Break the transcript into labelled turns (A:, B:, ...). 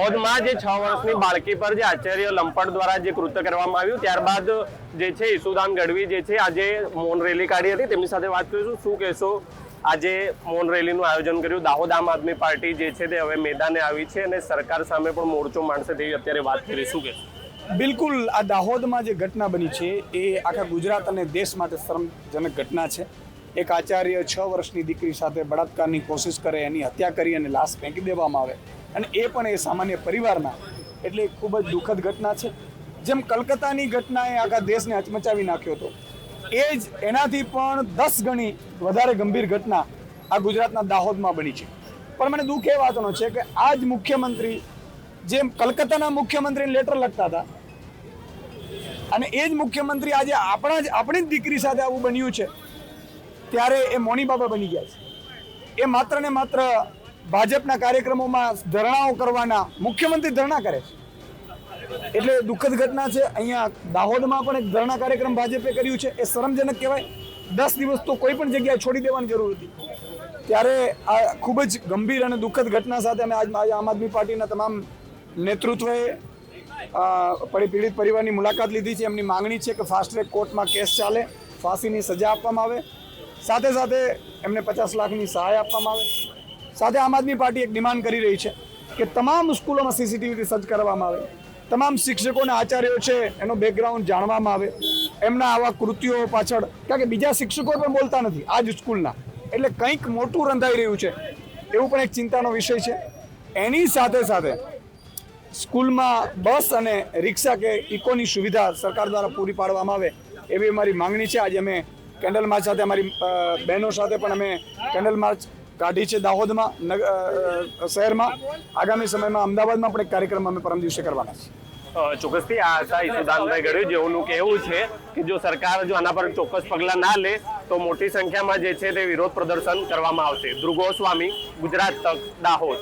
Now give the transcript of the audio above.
A: દાહોદમાં જે છ વર્ષની બાળકી પર જે આચાર્ય લંપટ દ્વારા જે કૃત્ય કરવામાં આવ્યું, ત્યારબાદ જે છે ઈસુદાન ગઢવી જે છે, આજે મૌન રેલી કાઢી હતી. તેમની સાથે વાત કરીશું. શું કહેશો? આજે મૌન રેલીનું આયોજન કર્યું. દાહોદ આમ આદમી પાર્ટી જે છે તે હવે મેદાને આવી છે અને સરકાર સામે પણ મોરચો માંડશે તેવી અત્યારે વાત કરી. શું કહેશો?
B: બિલકુલ, આ દાહોદમાં જે ઘટના બની છે, એ આખા ગુજરાત અને દેશ માટે શરમજનક ઘટના છે. એક આચાર્ય છ વર્ષની દીકરી સાથે બળાત્કારની કોશિશ કરે, એની હત્યા કરી અને લાશ ફેંકી દેવામાં આવે. અને એ પણ એ સામાન્ય પરિવારના. એટલે ખૂબ જ દુઃખદ ઘટના છે. જેમ કલકત્તાની ઘટનાએ આખા દેશને હચમચાવી નાખ્યો હતો. એ જ એનાથી પણ દસ ગણી વધારે ગંભીર ઘટના આ ગુજરાતના દાહોદમાં બની છે. પણ મને દુઃખ એ વાતનો છે કે આ જ મુખ્યમંત્રી, જેમ કલકત્તાના મુખ્યમંત્રીને લેટર લખતા હતા, અને એ જ મુખ્યમંત્રી આજે આપણા જ, આપણી જ દીકરી સાથે આવું બન્યું છે, ત્યારે એ મોની બાબા બની ગયા છે. એ માત્ર ને માત્ર ભાજપના કાર્યક્રમોમાં ધરણાઓ કરવાના, મુખ્યમંત્રી ધરણા કરે છે. એટલે દુઃખદ ઘટના છે, અહીંયા દાહોદમાં પણ એક ધરણા કાર્યક્રમ ભાજપે કર્યું છે, એ શરમજનક કહેવાય. દસ દિવસ તો કોઈ પણ જગ્યાએ છોડી દેવાની જરૂર હતી. ત્યારે આ ખૂબ જ ગંભીર અને દુઃખદ ઘટના સાથે અમે આજ આમ આદમી પાર્ટીના તમામ નેતૃત્વએ પડી પીડિત પરિવારની મુલાકાત લીધી છે. એમની માંગણી છે કે ફાસ્ટ ટ્રેક કોર્ટમાં કેસ ચાલે, ફાંસીની સજા આપવામાં આવે. સાથે સાથે એમને પચાસ લાખની સહાય આપવામાં આવે. સાથે આમ આદમી પાર્ટી એક ડિમાન્ડ કરી રહી છે કે તમામ સ્કૂલોમાં સીસીટીવી સજ્જ કરવામાં આવે. તમામ શિક્ષકો અને આચાર્યો છે, એનો બેકગ્રાઉન્ડ જાણવામાં આવે. એમના આવા કૃત્યો પાછળ, કારણ કે બીજા શિક્ષકો પણ બોલતા નથી આ જ સ્કૂલના. એટલે કંઈક મોટું રંધાઈ રહ્યું છે, એવું પણ એક ચિંતાનો વિષય છે. એની સાથે સાથે સ્કૂલમાં બસ અને રિક્ષા કે ઇકોની સુવિધા સરકાર દ્વારા પૂરી પાડવામાં આવે, એવી અમારી માંગણી છે. આજે અમે કેન્ડલ માર્ચ સાથે, અમારી બહેનો સાથે પણ અમે કેન્ડલ માર્ચ કાઢી છે દાહોદમાં શહેરમાં. આગામી સમયમાં અમદાવાદમાં પણ એક કાર્યક્રમ અમે પરમ દિવસે કરવાના છીએ.
A: ચોક્કસથી આ આશા ઈસુદાનભાઈ ગઢવી, જેઓનું કહેવું છે કે જો સરકાર જો આના પર ચોક્કસ પગલાં ના લે, તો મોટી સંખ્યામાં જે છે તે વિરોધ પ્રદર્શન કરવામાં આવશે. ધ્રુગો સ્વામી, ગુજરાત તક, દાહોદ.